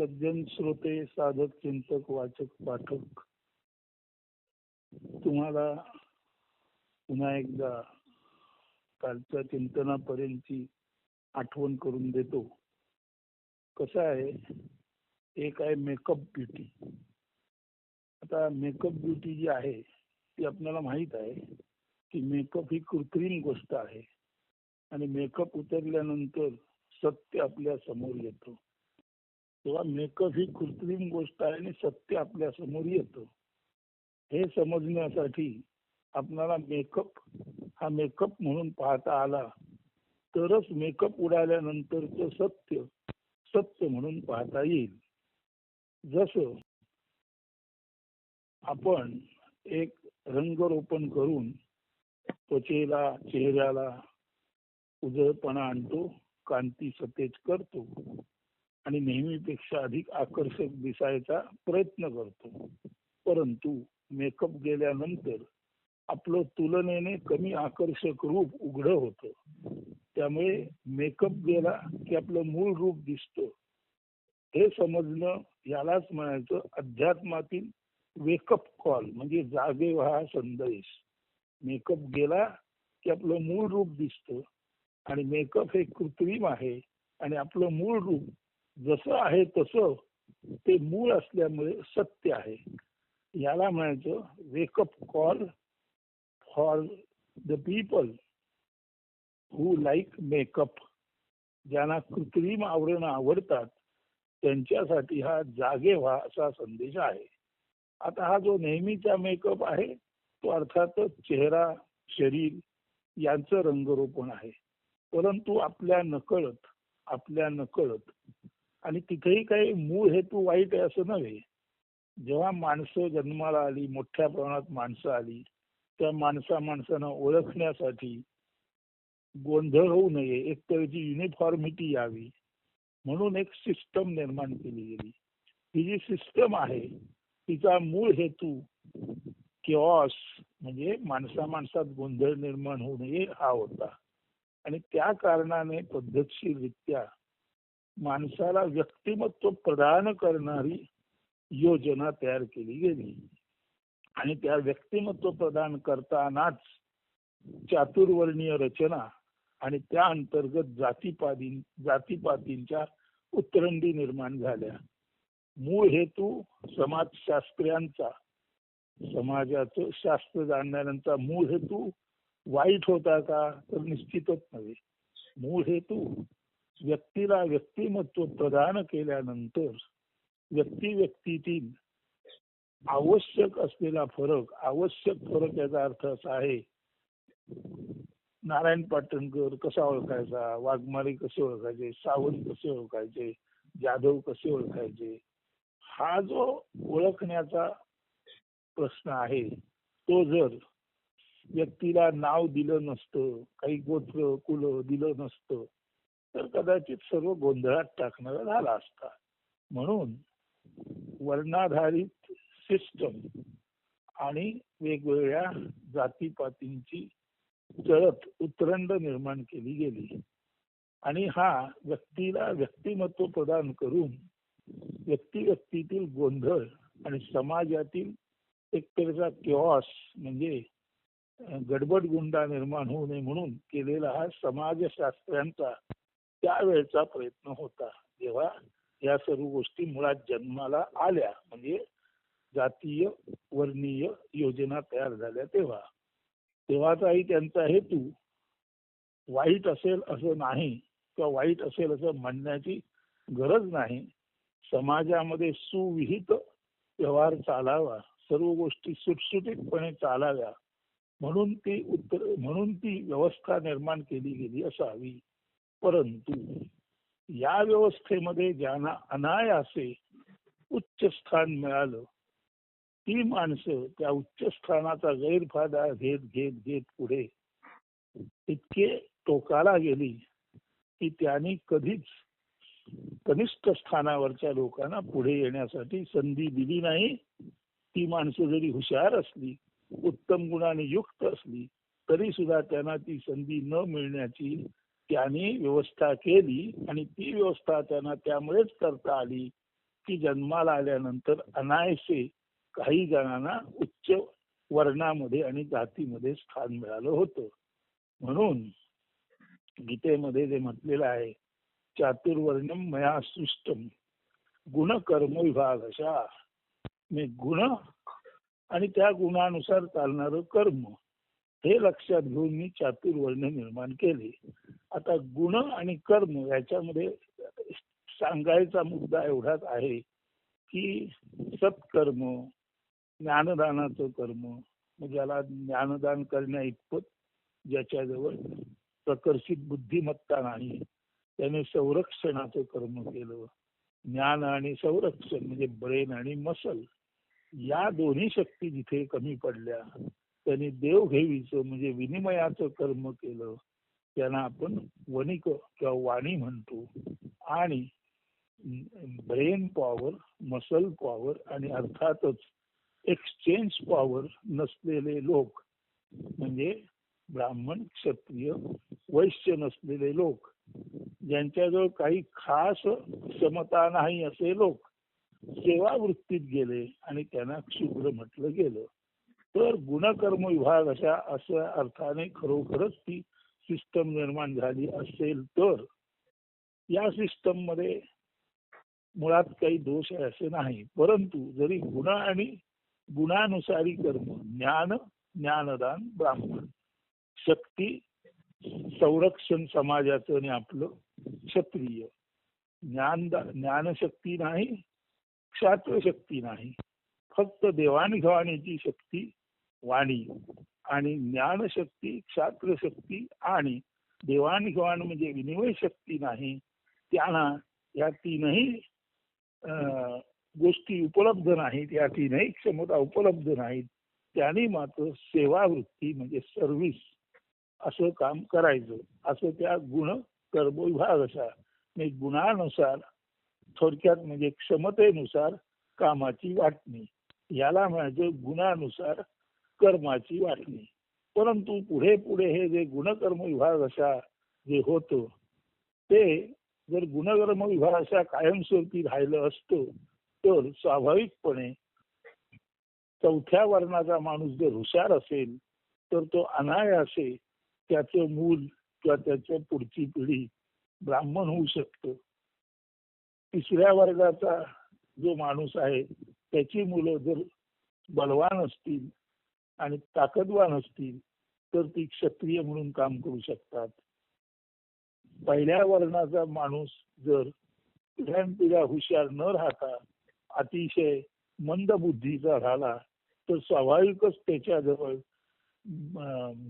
सज्जन श्रोते साधक चिंतक वाचक पाठक. तुम्हाला पुन्हा एकदा कालच्या चिंतनापर्यंतची आठवण करून देतो. कसं आहे एक आहे मेकअप ब्युटी आता मेकअप ब्युटी जी आहे ती आपल्याला माहीत आहे की मेकअप ही कृत्रिम गोष्ट आहे. आणि मेकअप उतरल्यानंतर सत्य आपल्यासमोर येतं. तेव्हा मेकअप ही कृत्रिम गोष्ट आहे आणि सत्य आपल्यासमोर येतं. हे समजण्यासाठी आपणाला मेकअप हा मेकअप म्हणून पाहता आला तरच मेकअप उडाल्यानंतरचं सत्य सत्य म्हणून पाहता येईल. जसं आपण एक रंगरोपण करून त्वचेला चेहऱ्याला उजळपणा आणतो कांती सतेज करतो. आणि नेहमीपेक्षा अधिक आकर्षक दिसायचा प्रयत्न करतो. परंतु मेकअप गेल्यानंतर आपलं तुलनेने कमी आकर्षक रूप उघड होतं. त्यामुळे मेकअप गेला की आपलं मूळ रूप दिसतं. हे समजणं यालाच म्हणायचं अध्यात्मातील वेकअप कॉल म्हणजे जागे व्हा संदेश. मेकअप गेला की आपलं मूळ रूप दिसतं. आणि मेकअप हे कृत्रिम आहे आणि आपलं मूळ रूप जसं आहे तसं ते मूळ असल्यामुळे सत्य आहे. याला म्हणायचं wake up call for the people who like makeup ज्यांना कृत्रिम आवरण आवडतात त्यांच्यासाठी हा जागे व्हा असा संदेश आहे. आता हा जो नेहमीचा मेकअप आहे तो अर्थातच चेहरा शरीर यांचं रंगरोपण आहे. परंतु आपल्या नकळत आपल्या नकळत आणि तिथेही काही मूळ हेतू वाईट आहे असं नव्हे. जेव्हा माणसं जन्माला आली मोठ्या प्रमाणात माणसं आली त्या माणसा माणसानं ओळखण्यासाठी गोंधळ होऊ नये एक तऱ्हेची युनिफॉर्मिटी यावी म्हणून एक सिस्टम निर्माण केली गेली. ही जी सिस्टम आहे तिचा मूळ हेतू किऑस म्हणजे माणसा माणसात गोंधळ निर्माण होऊ नये हा होता. आणि त्या कारणाने पद्धतशीररित्या माणसाला व्यक्तिमत्व प्रदान करणारी योजना तयार केली गेली. आणि त्या व्यक्तिमत्व प्रदान करतानाच चातुर्वर्णीय रचना आणि त्या अंतर्गत जातीपाती जातीपातींच्या उतरंडी निर्माण झाल्या. मूळ हेतू समाजशास्त्र्यांचा समाजाचं शास्त्र जाणणाऱ्यांचा मूळ हेतू वाईट होता का? तर निश्चितच नव्हे. मूळ हेतू व्यक्तीला व्यक्तिमत्व प्रदान केल्यानंतर व्यक्ती व्यक्तीतील आवश्यक असलेला फरक आवश्यक फरक याचा अर्थ असा आहे नारायण पाटणकर कसा ओळखायचा वाघमारी कसे ओळखायचे सावंत कसे ओळखायचे जाधव कसे ओळखायचे हा जो ओळखण्याचा प्रश्न आहे तो जर व्यक्तीला नाव दिलं नसतं काही गोत्र कुल दिलं नसतं तर कदाचित सर्व गोंधळात टाकणारा झाला असता. म्हणून वर्णाधारित सिस्टम आणि वेगवेगळ्या जातीपातींची चळत उतरंड निर्माण केली गेली. आणि हा व्यक्तीला व्यक्तिमत्व प्रदान करून व्यक्ती व्यक्तीतील गोंधळ आणि समाजातील एक तऱ्हेचा किऑस म्हणजे गडबड गुंडा निर्माण होऊ नये म्हणून केलेला हा समाजशास्त्रांचा त्यावेळचा प्रयत्न होता. जेव्हा या सर्व गोष्टी मुळात जन्माला आल्या म्हणजे जातीय वर्णीय योजना तयार झाल्या तेव्हा. तेव्हाचाही त्यांचा हेतू वाईट असेल असं नाही किंवा वाईट असेल असं म्हणण्याची गरज नाही. समाजामध्ये सुविहित व्यवहार चालावा सर्व गोष्टी सुटसुटीतपणे चालाव्या म्हणून ती उत्तर म्हणून ती व्यवस्था निर्माण केली गेली असावी. परंतु या व्यवस्थेमध्ये ज्यांना अनायासे उच्च स्थान मिळालं ती माणसं त्या उच्च स्थानाचा गैरफायदा घेत घेत घेत पुढे इतके टोकाला गेली की त्यांनी कधीच कनिष्ठ स्थानावरच्या लोकांना पुढे येण्यासाठी संधी दिली नाही. ती माणसं जरी हुशार असली उत्तम गुणाने युक्त असली तरी सुद्धा त्यांना ती संधी न मिळण्याची त्याने व्यवस्था केली आणि ती व्यवस्था त्यांना त्यामुळेच करता आली की जन्माला आल्यानंतर अनायसे काही जणांना उच्च वर्णामध्ये आणि जातीमध्ये स्थान मिळालं होतं. म्हणून गीतेमध्ये जे म्हटलेलं आहे चातुर्वर्णम मया सृष्टम गुण कर्म विभाग अशा. मी गुण आणि त्या गुणानुसार चालणारं कर्म. हे लक्षात घेऊन मी चातुर्वर्ण निर्माण केले. आता गुण आणि कर्म याच्यामध्ये सांगायचा मुद्दा एवढाच आहे की सत्कर्म ज्ञानदानाचं कर्म ज्याला ज्ञानदान करण्या इतपत ज्याच्याजवळ प्रकर्षित बुद्धिमत्ता नाही. त्याने संरक्षणाचं कर्म केलं. ज्ञान आणि संरक्षण म्हणजे ब्रेन आणि मसल या दोन्ही शक्ती जिथे कमी पडल्या त्यांनी देवघेवीचं म्हणजे विनिमयाचं कर्म केलं त्यांना आपण वणिक किंवा वाणी म्हणतो. आणि ब्रेन पॉवर मसल पॉवर आणि अर्थातच एक्सचेंज पॉवर नसलेले लोक म्हणजे ब्राह्मण क्षत्रिय वैश्य नसलेले लोक ज्यांच्याजवळ काही खास क्षमता नाही असे लोक सेवा वृत्तीत गेले आणि त्यांना क्षुद्र म्हटलं गेलं. तर गुणकर्म विभाग अशा अशा अर्थाने खरोखरच ती सिस्टम निर्माण झाली असेल तर या सिस्टममध्ये मुळात काही दोष आहे असे नाही. परंतु जरी गुण आणि गुणानुसारी कर्म ज्ञान ज्ञानदान ब्राह्मण शक्ती संरक्षण समाजाचं आणि आपलं क्षत्रिय ज्ञान ज्ञानशक्ती नाही क्षात्र शक्ती नाही फक्त देवाणघेवाणीची शक्ती वाणी आणि ज्ञानशक्ती क्षात्र शक्ती आणि देवाणघेवाण म्हणजे विनिमय शक्ती नाही त्यांना या तीनही गोष्टी उपलब्ध नाहीत या तीनही क्षमता उपलब्ध नाहीत. त्यांनी मात्र सेवावृत्ती म्हणजे सर्व्हिस असं काम करायचं. असं त्या गुण कर्म विभाग असा. म्हणजे गुणानुसार थोडक्यात म्हणजे क्षमतेनुसार कामाची वाटणी. याला म्हणजे गुणानुसार कर्माची वाटणी. परंतु पुढे पुढे हे जे गुणकर्म विभाग अशा जे होतं ते जर गुणकर्म विभाग अशा कायमस्वरूपी राहिलं असतं तर स्वाभाविकपणे चौथ्या वर्णाचा माणूस जर हुशार असेल तर तो अनायासे त्याचं मूल किंवा त्याच्या पुढची पिढी ब्राह्मण होऊ शकतं. तिसऱ्या वर्गाचा जो माणूस आहे त्याची मुलं जर बलवान असतील आणि ताकदवान असतील तर ती क्षत्रिय म्हणून काम करू शकतात. पहिल्या वर्णाचा माणूस जर पिढ्यानपिढ्या हुशार न राहता अतिशय मंद बुद्धीचा झाला तर स्वाभाविकच त्याच्याजवळ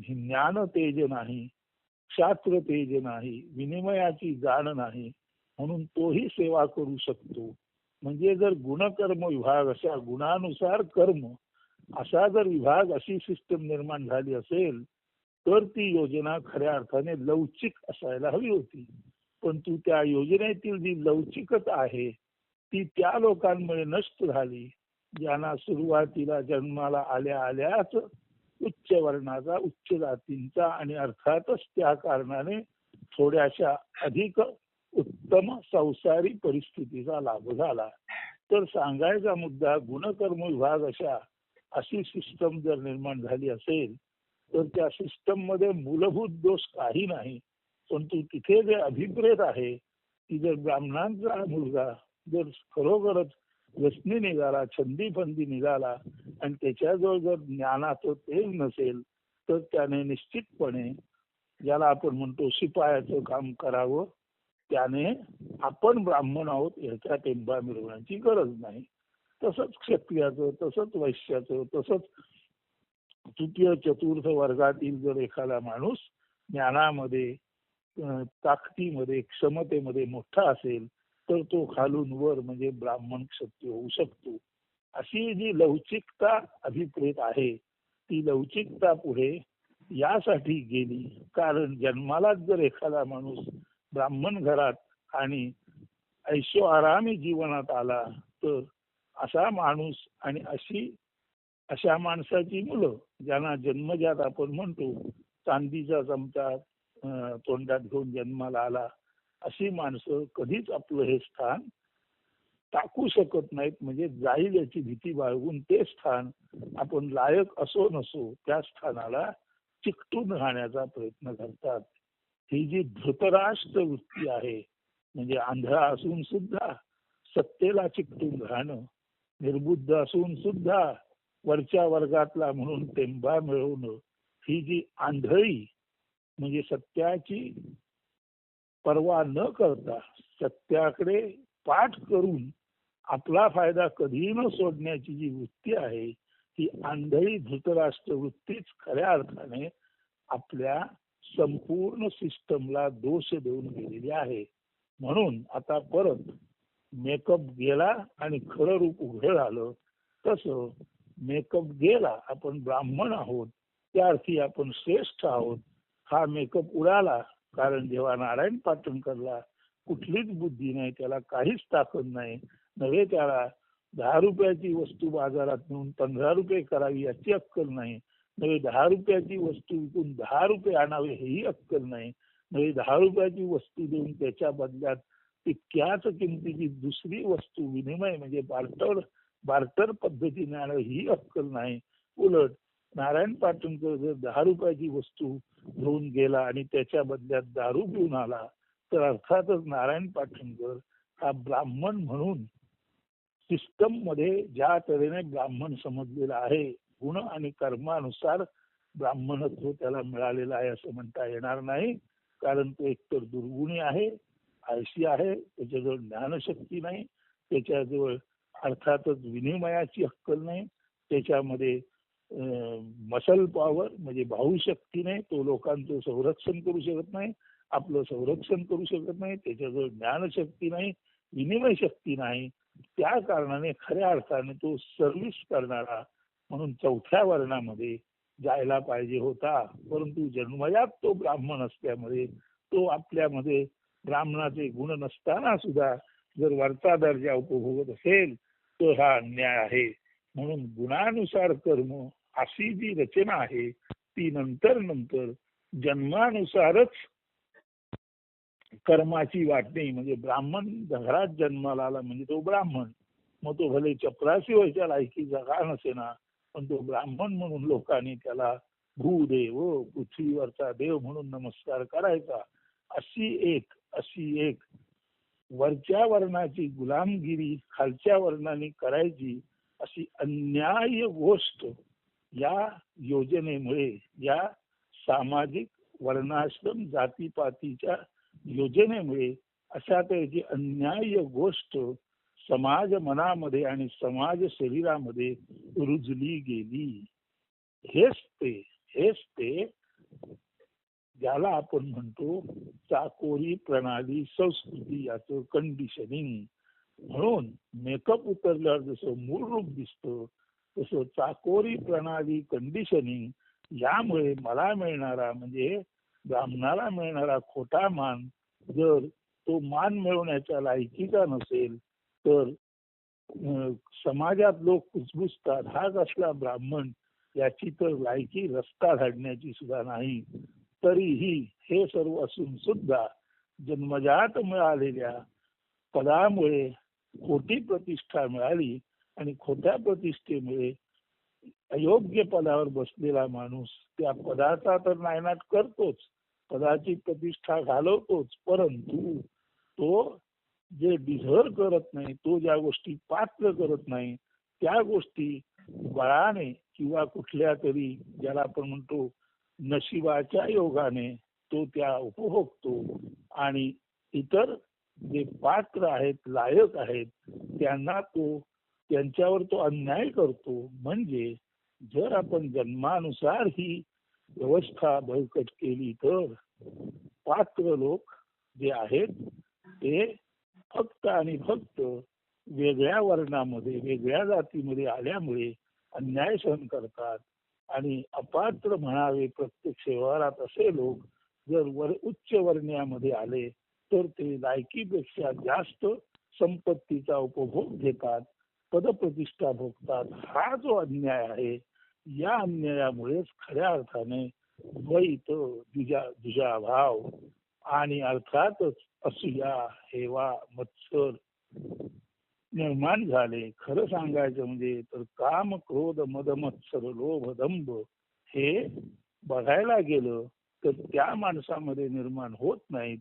ज्ञान तेज नाही शास्त्र तेज नाही विनिमयाची जाण नाही म्हणून तोही सेवा करू शकतो. म्हणजे जर गुणकर्म विभाग अशा गुणानुसार कर्म असा जर विभाग अशी सिस्टम निर्माण झाली असेल तर ती योजना खऱ्या अर्थाने लवचिक असायला हवी होती. पण तू त्या योजनेतील जी लवचिकता आहे ती त्या लोकांमुळे नष्ट झाली ज्यांना सुरुवातीला जन्माला आल्या आल्याच उच्च वर्णाचा उच्च जातींचा आणि अर्थातच त्या कारणाने थोड्याशा अधिक उत्तम संसारी परिस्थितीचा लाभ झाला. तर सांगायचा मुद्दा गुणकर्म विभाग अशा अशी सिस्टम जर निर्माण झाली असेल तर त्या सिस्टममध्ये मूलभूत दोष काही नाही. परंतु तिथे जे अभिप्रेत आहे की जर ब्राह्मणांचा मुलगा जर खरोखरच व्यसनी निघाला छंदी फंदी निघाला आणि त्याच्याजवळ जर ज्ञानाचं तेज नसेल तर त्याने निश्चितपणे ज्याला आपण म्हणतो शिपायाचं काम करावं त्याने आपण ब्राह्मण आहोत याचा टेंबा मिळवण्याची गरज नाही. तसंच क्षत्रियाचं तसंच वैश्याचं तसंच तृतीय चतुर्थ वर्गातील जर एखादा माणूस ज्ञानामध्ये ताकदीमध्ये क्षमतेमध्ये मोठा असेल तर तो खालून वर म्हणजे ब्राह्मण क्षत्रिय होऊ शकतो. अशी जी लवचिकता अभिप्रेत आहे ती लवचिकता पुढे यासाठी गेली. कारण जन्मालाच जर एखादा माणूस ब्राह्मण घरात आणि ऐशो आरामी जीवनात आला तर असा माणूस आणि अशी अशा माणसाची मुलं ज्यांना जन्मजात आपण म्हणतो चांदीचा चमचा तोंडात घेऊन जन्माला आला अशी माणसं कधीच आपलं हे स्थान टाकू शकत नाहीत. म्हणजे जाईल याची भीती बाळगून ते स्थान आपण लायक असो नसो त्या स्थानाला चिकटून राहण्याचा प्रयत्न करतात. ही जी धृतराष्ट्र वृत्ती आहे म्हणजे आंधळा असून सुद्धा सत्तेला चिकटून राहणं निर्बुद्ध असून सुद्धा वरच्या वर्गातला म्हणून टेंबा मिळवणं ही जी आंधळी म्हणजे सत्याची पर्वा न करता सत्याकडे पाठ करून आपला फायदा कधीही न सोडण्याची जी वृत्ती आहे ती आंधळी धृतराष्ट्र वृत्तीच खऱ्या अर्थाने आपल्या संपूर्ण सिस्टमला दोष देऊन गेलेली आहे. म्हणून आता परत मेकअप गेला आणि खरं रूप उघड आलं तसं मेकअप गेला आपण ब्राह्मण आहोत त्या अर्थी आपण श्रेष्ठ आहोत. हा मेकअप उडाला कारण जेव्हा नारायण पाटणकरला कुठलीच बुद्धी नाही त्याला काहीच ताकद नाही. नव्हे त्याला दहा रुपयाची वस्तू बाजारात नेऊन पंधरा रुपये करावी याची अक्कल नाही. नव्हे दहा रुपयाची वस्तू विकून दहा रुपये आणावे हेही अक्कल नाही. नव्हे दहा रुपयाची वस्तू देऊन त्याच्या बदल्यात तितक्याच किमतीची दुसरी वस्तू विनिमय म्हणजे बार्टर बार्टर पद्धतीने आणणं ही अक्कल नाही. उलट नारायण पाटणकर जर दहा रुपयाची वस्तू घेऊन गेला आणि त्याच्या बदल्यात दारू पिऊन आला तर अर्थातच नारायण पाटणकर हा ब्राह्मण म्हणून सिस्टममध्ये ज्या तऱ्हेने ब्राह्मण समजलेला आहे गुण आणि कर्मानुसार ब्राह्मणत्व त्याला मिळालेलं आहे असं म्हणता येणार नाही. कारण तो एकतर दुर्गुणी आहे आळशी आहे त्याच्याजवळ ज्ञानशक्ती नाही त्याच्याजवळ अर्थातच विनिमयाची अक्कल नाही त्याच्यामध्ये मसल पॉवर म्हणजे भाऊशक्ती नाही तो लोकांचं संरक्षण करू शकत नाही आपलं संरक्षण करू शकत नाही त्याच्याजवळ ज्ञानशक्ती नाही विनिमय शक्ती नाही. त्या कारणाने खऱ्या अर्थाने तो सर्व्हिस करणारा म्हणून चौथ्या वर्णामध्ये जायला पाहिजे होता परंतु जन्मजात तो ब्राह्मण असल्यामुळे तो आपल्यामध्ये ब्राह्मणाचे गुण नसताना सुद्धा जर वरचा दर्जा उपभोगत असेल तर हा अन्याय आहे. म्हणून गुणानुसार कर्म अशी जी रचना आहे ती नंतर नंतर जन्मानुसारच कर्माची वाटणी म्हणजे ब्राह्मण घरात जन्माला आला म्हणजे तो ब्राह्मण. मग तो भले चपराशी व्हायच्या लायकीचा का नसेना पण तो ब्राह्मण म्हणून लोकांनी त्याला भूदेव पृथ्वीवरचा देव म्हणून नमस्कार करायचा. अशी एक अशी एक वरच्या वर्णाची गुलामगिरी खालच्या वर्णाने करायची अशी अन्याय गोष्ट या योजनेमुळे या सामाजिक वर्णाश्रम जातीपातीच्या योजनेमुळे अशा त्याची अन्याय गोष्ट समाज मनामध्ये आणि समाज शरीरामध्ये रुजली गेली. हेच ते हेच ते ज्याला आपण म्हणतो चाकोरी प्रणाली संस्कृती याचं कंडिशनिंग म्हणून मेकअप उतरल्यावर जसं मूळ रूप दिसतं तसं चाकोरी प्रणाली कंडिशनिंग यामुळे मला मिळणारा म्हणजे ब्राह्मणाला मिळणारा खोटा मान जर तो मान मिळवण्याच्या लायकीचा नसेल तर समाजात लोक कुचबुजतात हा कसला ब्राह्मण याची तर लायकी रस्ता धाडण्याची सुद्धा नाही. तरीही हे सर्व असून सुद्धा जन्मजात मिळालेल्या पदामुळे खोटी प्रतिष्ठा मिळाली आणि खोट्या प्रतिष्ठेमुळे अयोग्य पदावर बसलेला माणूस त्या पदाचा तर नायनाट करतोच पदाची प्रतिष्ठा घालवतोच परंतु तो जे डिझर्व करत नाही तो ज्या गोष्टी पात्र करत नाही त्या गोष्टी बळाने किंवा कुठल्या तरी ज्याला आपण म्हणतो नशिबाच्या योगाने तो त्या उपभोगतो आणि इतर जे पात्र आहेत लायक आहेत त्यांना तो त्यांच्यावर तो अन्याय करतो. म्हणजे जर आपण जन्मानुसार ही व्यवस्था बळकट केली तर पात्र लोक जे आहेत ते फक्त आणि फक्त वेगळ्या वर्णामध्ये वेगळ्या जातीमध्ये आल्यामुळे अन्याय सहन करतात. आणि अपात्र म्हणावे प्रत्येक शहरात असे लोक जर वर उच्च वर्ण्यामध्ये आले तर ते लायकीपेक्षा जास्त संपत्तीचा उपभोग घेतात पदप्रतिष्ठा भोगतात. हा जो अन्याय आहे या अन्यायामुळेच खऱ्या अर्थाने द्वैत दुजा दुजाभाव आणि अर्थातच असूया हेवा मत्सर निर्माण झाले. खरं सांगायचं म्हणजे तर काम क्रोध मद मत्सर लोभ दंभ हे बघायला गेलं तर त्या माणसामध्ये निर्माण होत नाहीत.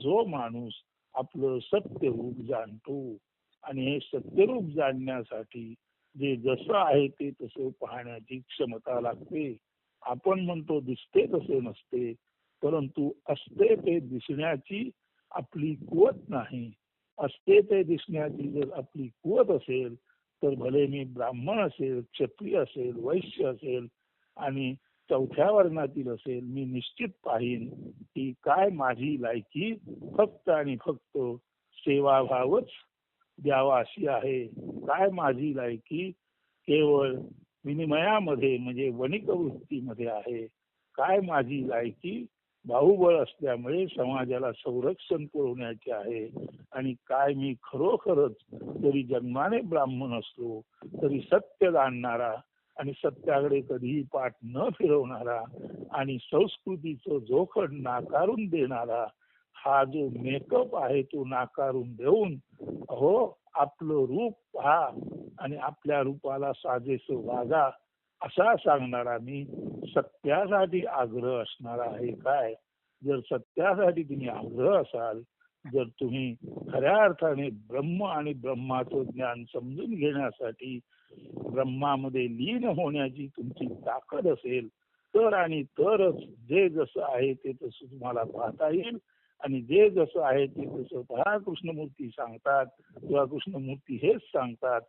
जो माणूस आपलं सत्यरूप जाणतो आणि हे सत्यरूप जाणण्यासाठी जे जसं आहे ते तसं पाहण्याची क्षमता लागते. आपण म्हणतो दिसते तसे नसते परंतु असते ते दिसण्याची आपली कुवत नाही. असते ते दिसण्याची जर आपली कुवत असेल तर भले मी ब्राह्मण असेल क्षत्रिय असेल वैश्य असेल आणि चौथ्या वर्णातील असेल मी निश्चित पाहिन की काय माझी लायकी फक्त आणि फक्त सेवाभावच द्यावा अशी आहे. काय माझी लायकी केवळ विनिमयामध्ये म्हणजे वणिक वृत्तीमध्ये आहे. काय माझी लायकी बाहुबळ असल्यामुळे समाजाला संरक्षण पुरवण्याचे आहे. आणि काय मी खरोखरच जरी जन्माने ब्राह्मण असलो तरी सत्य जाणणारा आणि सत्याकडे कधीही पाठ न फिरवणारा आणि संस्कृतीचं जोखड नाकारून देणारा हा जो मेकअप आहे तो नाकारून देऊन अहो आपलं रूप पहा आणि आपल्या रूपाला साजेस वागा. असा सांगणारा मी सत्यासाठी आग्रह असणारा आहे काय? जर सत्यासाठी तुम्ही आग्रह असाल जर तुम्ही खऱ्या अर्थाने ब्रह्म आणि ब्रह्माचं ज्ञान समजून घेण्यासाठी ब्रह्मामध्ये लीन होण्याची तुमची ताकद असेल तर आणि तरच जे जसं आहे ते तसं तुम्हाला पाहता येईल. आणि जे जसं आहे ते तसं पहा कृष्णमूर्ती सांगतात किंवा कृष्णमूर्ती हेच सांगतात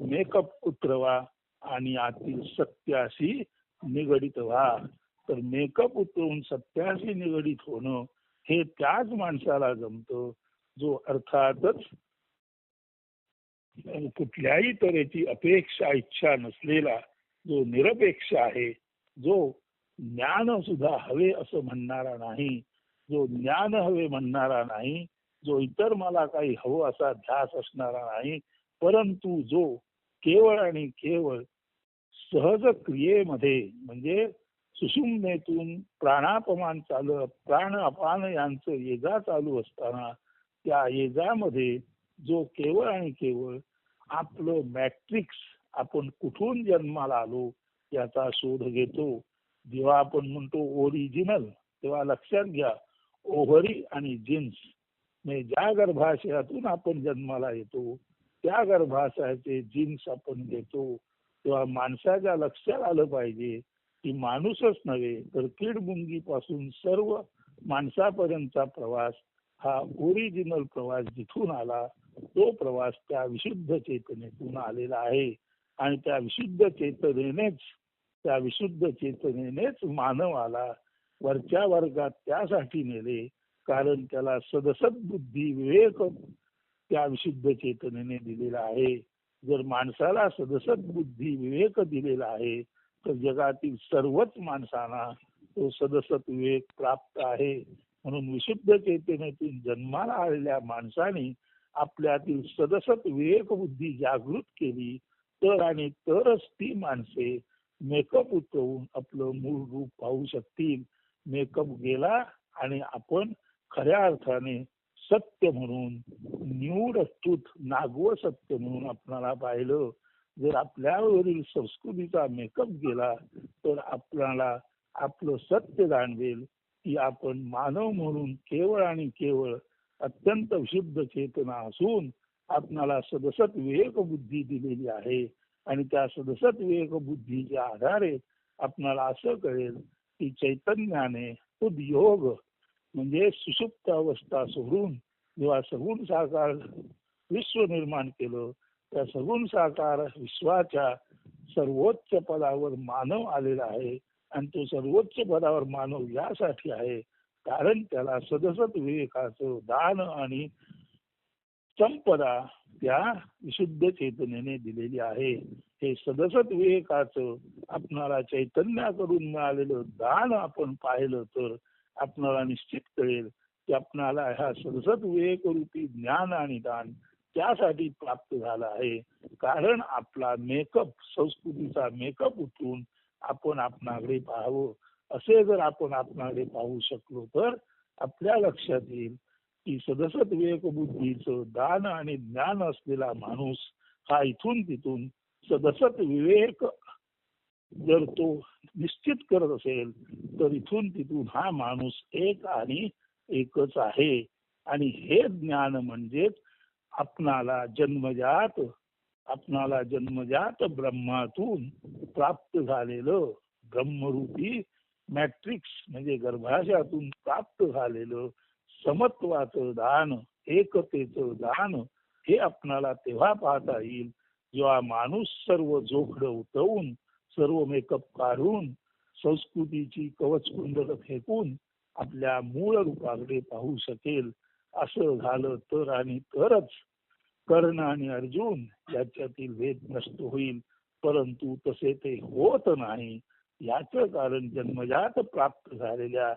मेकअप उतरवा आणि आतील सत्याशी निगडित व्हा. तर मेकअप उतरून सत्याशी निगडित होणं हे त्याच माणसाला जमतं जो अर्थातच कुठल्याही तऱ्हेची अपेक्षा इच्छा नसलेला जो निरपेक्ष आहे जो ज्ञान सुद्धा हवे असं म्हणणारा नाही जो ज्ञान हवे म्हणणारा नाही जो इतर मला काही हवं असा ध्यास असणारा नाही परंतु जो केवळ आणि केवळ सहज क्रियेमध्ये म्हणजे सुषुम्नेतून प्राणापमान चालू प्राण अपान यांचं येजा चालू असताना त्या येजामध्ये जो केवळ आणि केवळ आपलं मॅट्रिक्स आपण कुठून जन्माला आलो याचा शोध घेतो. जेव्हा आपण म्हणतो ओरिजिनल तेव्हा लक्षात घ्या ओव्हरी आणि जिन्स म्हणजे ज्या गर्भाशयातून आपण जन्माला येतो त्या गर्भाशयाचे जिन्स आपण घेतो. तेव्हा माणसाच्या लक्षात आलं पाहिजे की माणूसच नव्हे तर कीडपासून सर्व माणसापर्यंतचा प्रवास हा ओरिजिनल प्रवास जिथून आला तो प्रवास त्या विशुद्ध चेतनेतून आलेला आहे. आणि त्या विशुद्ध चेतनेनेच त्या विशुद्ध चेतनेनेच मानव आला वरच्या वर्गात त्यासाठी नेले कारण त्याला सदसत बुद्धी विवेक त्या विशुद्ध चेतनेने दिलेला आहे. जर माणसाला सदसत बुद्धी विवेक दिलेला आहे तर जगातील सर्वच माणसांना तो सदसत विवेक प्राप्त आहे. म्हणून विशुद्ध चेतनेतून जन्माला आलेल्या माणसाने आपल्यातील सदसत विवेक बुद्धी जागृत केली तर आणि तरच ती माणसे मेकअप उतरवून आपलं मूळ रूप पाहू शकतील. मेकअप गेला आणि आपण खऱ्या अर्थाने सत्य म्हणून न्यूड ट्रूथ नागव सत्य म्हणून आपणाला पाहिलं. जर आपल्यावरील संस्कृतीचा मेकअप गेला तर आपल्याला आपलं सत्य जाणवेल की आपण मानव म्हणून केवळ आणि केवळ अत्यंत शुद्ध चेतना असून आपणाला सदसत विवेक बुद्धी दिलेली आहे. आणि त्या सदसत विवेक बुद्धीच्या आधारे आपणाला असं कळेल की चैतन्याने उद्योग म्हणजे सुसुप्त अवस्था सोडून जेव्हा सगुण साकार विश्व निर्माण केलं त्या सगुण साकार विश्वाच्या सर्वोच्च पदावर मानव आलेला आहे आणि तो सर्वोच्च पदावर मानव यासाठी आहे. कारण त्याला सदसत विवेकाचं दान आणि संपदा त्या विशुद्ध चेतनेने दिलेली आहे. हे सदसत विवेकाचं आपणाला चैतन्याकडून मिळालेलं दान आपण पाहिलं तर आपणाला निश्चित कळेल की आपणाला ह्या सदसत विवेक रूपी ज्ञान आणि दान त्यासाठी प्राप्त झाला आहे. कारण आपला मेकअप संस्कृतीचा मेकअप उठून आपण आपणाकडे पाहावं. असे जर आपण आपणाकडे पाहू शकलो तर आपल्या लक्षात येईल की सदसत विवेक बुद्धीचं दान आणि ज्ञान असलेला माणूस हा इथून तिथून सदसत विवेक जर तो निश्चित करत असेल तर इथून तिथून हा माणूस एक आणि एकच आहे. आणि हे ज्ञान म्हणजेच आपणाला जन्मजात आपणाला जन्मजात ब्रह्मातून प्राप्त झालेलं ब्रह्मरूपी मॅट्रिक्स म्हणजे गर्भाशयातून प्राप्त झालेलं समत्वाचं दान एकतेचं दान हे आपणाला तेव्हा पाहता येईल जेव्हा माणूस सर्व जोखड उतवून सर्व मेकअप काढून संस्कृतीची कवच कुंडल फेकून आपल्या मूळ रूपाकडे पाहू शकेल असं झालं तर आणि तरच कर्ण आणि अर्जुन याच्यातील भेद नष्ट होईल. परंतु तसे ते होत नाही. याच कारण जन्मजात प्राप्त झालेल्या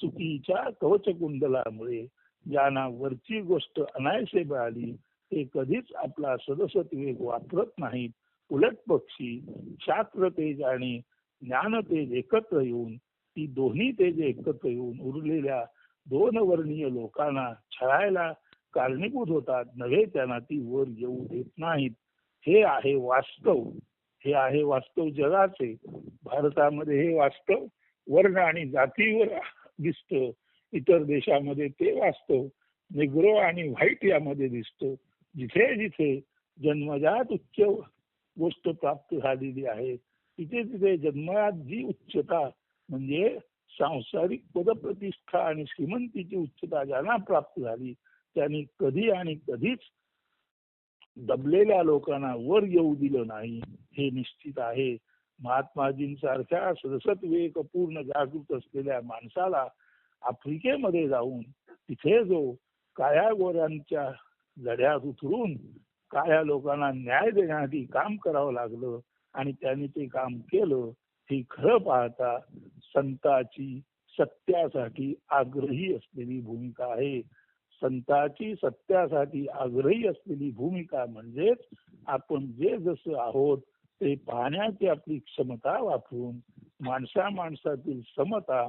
चुकीच्या कवच कुंडलामुळे ज्यांना वरची गोष्ट अनायसे मिळाली ते कधीच आपला सदस्य वापरत नाहीत. उलट पक्षी शास्त्र तेज आणि ज्ञान तेज एकत्र येऊन ती दोन्ही तेज एकत्र येऊन उरलेल्या दोन वर्णीय लोकांना छळायला कारणीभूत होतात. नव्हे त्यांना ती वर येऊ देत नाहीत. हे आहे वास्तव. हे आहे वास्तव जगाचे. भारतामध्ये हे वास्तव वर्ण आणि जातीवर दिसत. इतर देशामध्ये ते वास्तव. निग्रो आणि व्हाईट यामध्ये दिसतो. जिथे जिथे जन्मजात उच्च गोष्ट प्राप्त झालेली आहे. तिथे तिथे जन्मात जी उच्चता म्हणजे सांसारिक पदप्रतिष्ठा आणि श्रीमंतीची उच्चता ज्यांना प्राप्त झाली त्यांनी कधी आणि कधीच दबलेल्या लोकांना वर येऊ दिलं नाही. हे निश्चित आहे. महात्माजींसारख्या सदसत विवेक पूर्ण जागृत असलेल्या माणसाला आफ्रिकेमध्ये जाऊन तिथे जो काया गोऱ्यांच्या लढ्यात उतरून काळ्या लोकांना न्याय देण्यासाठी काम करावं लागलं आणि त्यांनी ते काम केलं ही खरं पाहता संताची सत्यासाठी आग्रही असलेली भूमिका आहे. संताची सत्यासाठी आग्रही असलेली भूमिका म्हणजेच आपण जे जसं आहोत ते पाहण्याची आपली क्षमता वापरून माणसा माणसातील समता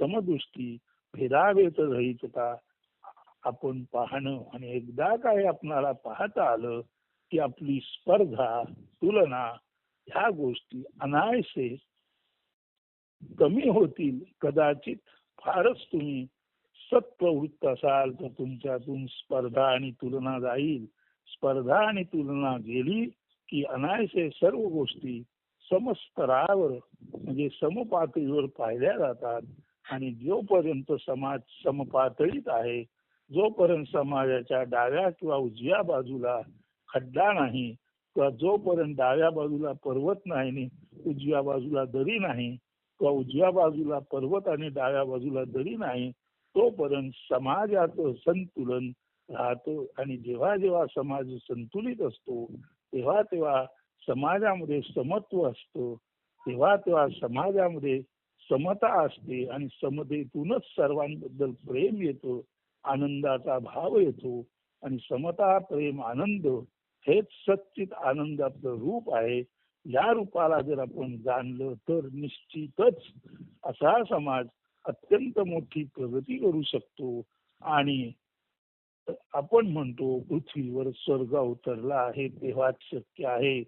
समदृष्टी भेदाभेद रहितता आपण पाहणं आणि एकदा काय आपणाला पाहता आलं की आपली स्पर्धा तुलना ह्या गोष्टी अनायसे कमी होतील. कदाचित फारच तुम्ही सत्प्रवृत्त असाल तर तुमच्यातून स्पर्धा आणि तुलना जाईल. स्पर्धा आणि तुलना गेली की अनायसे सर्व गोष्टी समस्तरावर म्हणजे समपातळीवर पाहिल्या जातात आणि जोपर्यंत समाज समपातळीत आहे जोपर्यंत समाजाच्या डाव्या किंवा उजव्या बाजूला खड्डा नाही किंवा जोपर्यंत डाव्या बाजूला पर्वत नाही उजव्या बाजूला दरी नाही किंवा उजव्या बाजूला पर्वत आणि डाव्या बाजूला दरी नाही तोपर्यंत समाजाचं संतुलन राहतं. आणि जेव्हा जेव्हा समाज संतुलित असतो तेव्हा तेव्हा समाजामध्ये समत्व असतं. तेव्हा तेव्हा समाजामध्ये समता असते आणि समतेतूनच सर्वांबद्दल प्रेम येतो. आनंदाचा भाव येतो आणि समता प्रेम आनंद हेच सच्चित आनंदाचं रूप आहे. या रूपाला जर आपण जाणलं तर निश्चितच असा समाज अत्यंत मोठी प्रगती करू शकतो. आणि आपण म्हणतो पृथ्वीवर स्वर्ग अवतरला आहे तेव्हाच शक्य आहे.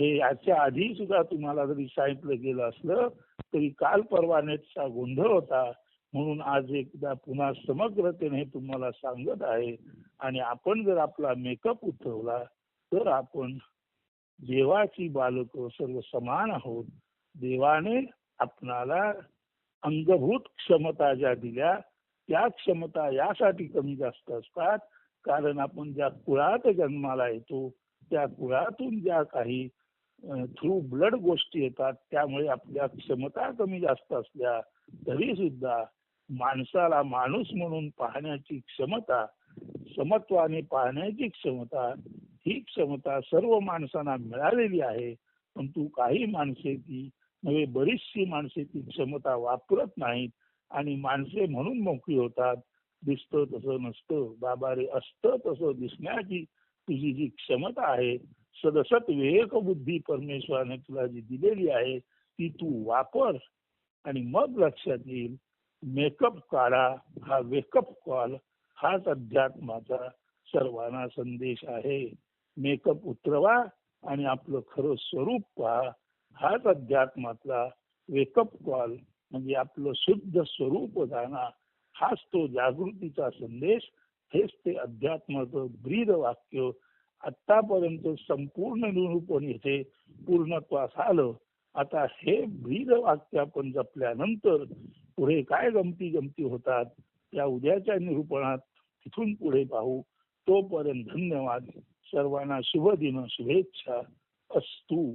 हे याच्या आधी सुद्धा तुम्हाला जरी सांगितलं गेलं असलं तरी काल परवानेचा गोंधळ होता. म्हणून आज एकदा पुन्हा समग्रतेने तुम्हाला सांगत आहे. आणि आपण जर आपला मेकअप उठवला तर आपण देवाची बालक सर्व समान आहोत. देवाने आपणाला अंगभूत क्षमता ज्या दिल्या त्या क्षमता यासाठी कमी जास्त असतात. कारण आपण ज्या कुळात जन्माला येतो त्या कुळातून ज्या काही थ्रू ब्लड गोष्टी येतात त्यामुळे आपल्या क्षमता कमी जास्त असल्या तरी सुद्धा माणसाला माणूस म्हणून पाहण्याची क्षमता समत्वाने पाहण्याची क्षमता ही क्षमता सर्व माणसांना मिळालेली आहे. परंतु काही माणसे ती नव्हे बरीचशी माणसे ती क्षमता वापरत नाहीत. आणि माणसे म्हणून मोकळी होतात. दिसतं तसं नसतं. बाबा रे असतं तसं दिसण्याची तुझी जी क्षमता आहे सदसत विवेक बुद्धी परमेश्वराने तुला जी दिलेली आहे ती तू वापर. आणि मग लक्षात येईल मेकअप काढा हा वेकअप कॉल हाच अध्यात्माचा सर्वांना संदेश आहे. मेकअप उतरवा आणि आपलं खरं स्वरूप पहा. हाच अध्यात्मातला वेकअप कॉल म्हणजे आपलं शुद्ध स्वरूप जाणा. हाच तो जागृतीचा संदेश. हेच ते अध्यात्माचं ब्रीद वाक्य. आतापर्यंत संपूर्ण निरूपण येथे पूर्णत्वास आलं. आता हे ब्रीद वाक्य आपण जपल्यानंतर पुढे काय गमती गमती होतात त्या उद्याच्या निरूपणात तिथून पुढे पाहू. तोपर्यंत धन्यवाद. सर्वांना शुभ दिन शुभेच्छा. अस्तू.